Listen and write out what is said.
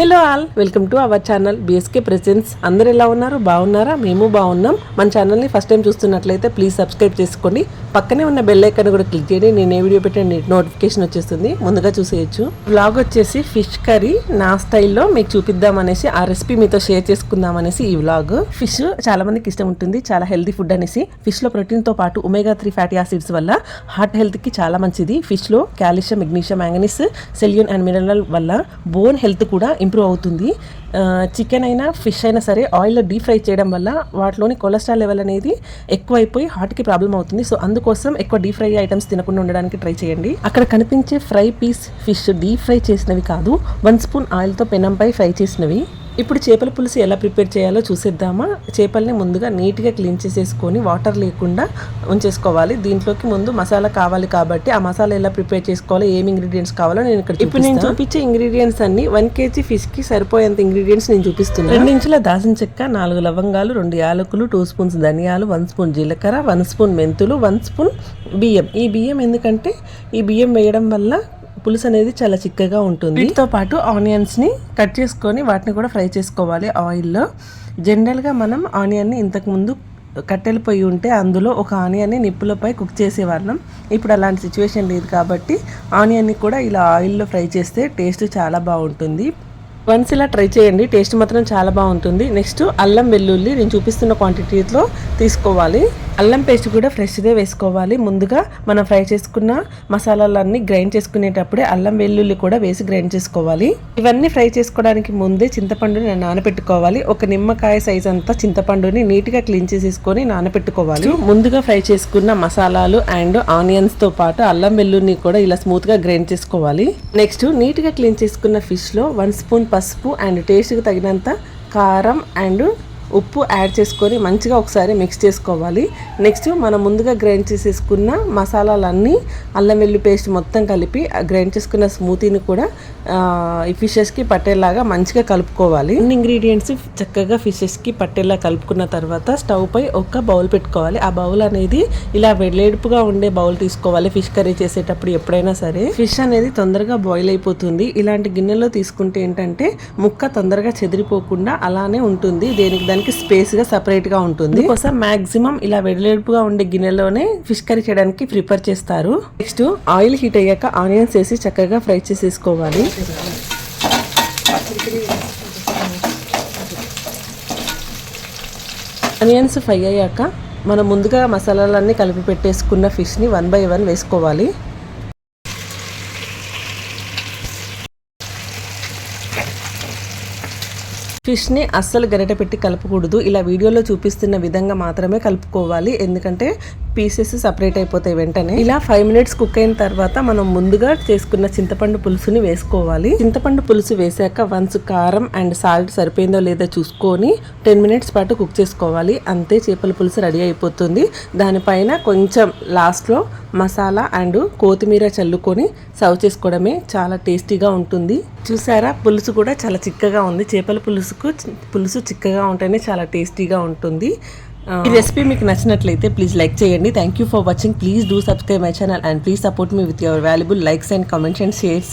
Hello all welcome to our channel BSK presence అందరు ఎలా ఉన్నారు? బాగున్నారా? మేము బాగున్నాం. మన ఛానల్ని ఫస్ట్ టైం చూస్తున్నట్లయితే ప్లీజ్ సబ్స్క్రైబ్ చేసుకోండి. పక్కనే ఉన్న బెల్ ఐకాన్ కూడా క్లిక్ చేయండి. నేను ఏ వీడియో పెట్టిన నోటిఫికేషన్ వచ్చేస్తుంది. ముందుగా చూసేయచ్చు. బ్లాగ్ వచ్చేసి ఫిష్ కర్రీ నా స్టైల్లో మీకు చూపిద్దాం అనేసి ఆ రెసిపీ మీతో షేర్ చేసుకుందాం అనేసి ఈ వ్లాగ్ ఫిష్ చాలా మందికి ఇష్టం ఉంటుంది. చాలా హెల్తీ ఫుడ్ అనేసి. ఫిష్లో ప్రోటీన్తో పాటు ఒమేగా త్రీ ఫ్యాటీ యాసిడ్స్ వల్ల హార్ట్ హెల్త్కి చాలా మంచిది. ఫిష్లో calcium magnesium manganese selenium and mineral వల్ల బోన్ హెల్త్ కూడా ఇంప్రూవ్ అవుతుంది. చికెన్ అయినా ఫిష్ అయినా సరే ఆయిల్లో డీప్ ఫ్రై చేయడం వల్ల వాటిలోని కొలెస్ట్రాల్ లెవెల్ అనేది ఎక్కువైపోయి హార్ట్కి ప్రాబ్లం అవుతుంది. సో అందుకోసం ఎక్కువ డీప్ ఫ్రై ఐటమ్స్ తినకుండా ఉండడానికి ట్రై చేయండి. అక్కడ కనిపించే fry piece fish deep fry చేసినవి కాదు. వన్ స్పూన్ ఆయిల్తో పెనంపై ఫ్రై చేసినవి. ఇప్పుడు చేపల పులుసు ఎలా ప్రిపేర్ చేయాలో చూసేద్దామా? చేపల్ని ముందుగా నీట్గా క్లీన్ చేసేసుకొని వాటర్ లేకుండా ఉంచేసుకోవాలి. దీంట్లోకి ముందు మసాలా కావాలి కాబట్టి ఆ మసాలా ఎలా ప్రిపేర్ చేసుకోవాలో ఏమి ఇంగ్రీడియంట్స్ కావాలో నేను ఇక్కడ ఇప్పుడు నేను చూపించే ఇంగ్రీడియంట్స్ అన్ని వన్ కేజీ ఫిష్కి సరిపోయేంత ఇంగ్రీడియంట్స్ నేను చూపిస్తున్నాను. రెండు ఇంచుల దాల్చిన చెక్క నాలుగు లవంగాలు రెండు యాలకులు టూ స్పూన్స్ ధనియాలు వన్ స్పూన్ జీలకర్ర వన్ స్పూన్ మెంతులు వన్ స్పూన్ బియ్యం. ఈ బియ్యం ఎందుకంటే ఈ బియ్యం వేయడం వల్ల పులుసు అనేది చాలా చిక్కగా ఉంటుంది. వీటితో పాటు ఆనియన్స్ని కట్ చేసుకొని వాటిని కూడా ఫ్రై చేసుకోవాలి ఆయిల్లో జనరల్గా మనం ఆనియన్ని ఇంతకుముందు కట్టెలు పొయ్యి ఉంటే అందులో ఒక ఆనియన్ని నిప్పులపై కుక్ చేసేవాళ్ళం. ఇప్పుడు అలాంటి సిచ్యువేషన్ లేదు కాబట్టి ఆనియన్ని కూడా ఇలా ఆయిల్లో ఫ్రై చేస్తే టేస్ట్ చాలా బాగుంటుంది. వన్స్ ఇలా ట్రై చేయండి. టేస్ట్ మాత్రం చాలా బాగుంటుంది. నెక్స్ట్ అల్లం వెల్లుల్లి నేను చూపిస్తున్న క్వాంటిటీలో తీసుకోవాలి. అల్లం పేస్ట్ కూడా ఫ్రెష్దే వేసుకోవాలి. ముందుగా మనం ఫ్రై చేసుకున్న మసాలాలన్నీ గ్రైండ్ చేసుకునేటప్పుడే అల్లం వెల్లుల్లి కూడా వేసి గ్రైండ్ చేసుకోవాలి. ఇవన్నీ ఫ్రై చేసుకోవడానికి ముందే చింతపండుని నానబెట్టుకోవాలి ఒక నిమ్మకాయ సైజ్ అంతా చింతపండుని నీట్గా క్లీన్ చేసేసుకొని నానబెట్టుకోవాలి ముందుగా ఫ్రై చేసుకున్న మసాలాలు అండ్ ఆనియన్స్తో పాటు అల్లం వెల్లుల్ని కూడా ఇలా స్మూత్గా గ్రైండ్ చేసుకోవాలి. నెక్స్ట్ నీట్గా క్లీన్ చేసుకున్న ఫిష్లో వన్ స్పూన్ పసుపు అండ్ టేస్ట్కి తగినంత కారం అండ్ ఉప్పు యాడ్ చేసుకొని మంచిగా ఒకసారి మిక్స్ చేసుకోవాలి. నెక్స్ట్ మనం ముందుగా గ్రైండ్ చేసేసుకున్న మసాలాలన్నీ అల్లం వెల్లి పేస్ట్ మొత్తం కలిపి గ్రైండ్ చేసుకున్న స్మూతీని కూడా ఈ ఫిషెస్కి పట్టేలాగా మంచిగా కలుపుకోవాలి. అన్ని ఇంగ్రీడియంట్స్ చక్కగా ఫిషెస్కి పట్టేలా కలుపుకున్న తర్వాత స్టవ్ పై ఒక బౌల్ పెట్టుకోవాలి. ఆ బౌల్ అనేది ఇలా వెడలేడుపుగా ఉండే బౌల్ తీసుకోవాలి ఫిష్ కర్రీ చేసేటప్పుడు ఎప్పుడైనా సరే. ఫిష్ అనేది తొందరగా బాయిల్ అయిపోతుంది. ఇలాంటి గిన్నెలో తీసుకుంటే ఏంటంటే ముక్క తొందరగా చెదిరిపోకుండా అలానే ఉంటుంది. దేనికి దాని స్పేస్ స్పేస్గా సపరేట్గా ఉంటుంది. కోసం మాక్సిమం ఇలా వెడలేడుపుగా ఉండే గిన్నెలోనే ఫిష్ కర్రీ చేయడానికి ప్రిపేర్ చేస్తారు. నెక్స్ట్ ఆయిల్ హీట్ అయ్యాక ఆనియన్స్ వేసి చక్కగా ఫ్రై చేసేసుకోవాలి. ఆనియన్స్ ఫ్రై అయ్యాక మనం ముందుగా మసాలాలన్నీ కలిపి పెట్టేసుకున్న ఫిష్ని వన్ బై వన్ వేసుకోవాలి. ఫిష్ని అస్సలు గరిట పెట్టి కలపకూడదు. ఇలా వీడియోలో చూపిస్తున్న విధంగా మాత్రమే కలుపుకోవాలి. ఎందుకంటే పీసెస్ సపరేట్ అయిపోతాయి వెంటనే. ఇలా ఫైవ్ మినిట్స్ కుక్ అయిన తర్వాత మనం ముందుగా చేసుకున్న చింతపండు పులుసుని వేసుకోవాలి. చింతపండు పులుసు వేసాక వన్స్ కారం అండ్ సాల్ట్ సరిపోయిందో లేదో చూసుకొని టెన్ మినిట్స్ పాటు కుక్ చేసుకోవాలి. అంతే చేపల పులుసు రెడీ అయిపోతుంది. దానిపైన కొంచెం లాస్ట్లో మసాలా అండ్ కొత్తిమీర చల్లుకొని సర్వ్ చేసుకోవడమే చాలా టేస్టీగా ఉంటుంది. చూసారా? పులుసు కూడా చాలా చిక్కగా ఉంది. చేపల పులుసుకు పులుసు చిక్కగా ఉంటేనే చాలా టేస్టీగా ఉంటుంది. ఈ రెసిపీ మీకు నచ్చినట్లయితే ప్లీజ్ లైక్ చేయండి. Thank you for watching please do subscribe my channel and please support me with your valuable likes and comments and shares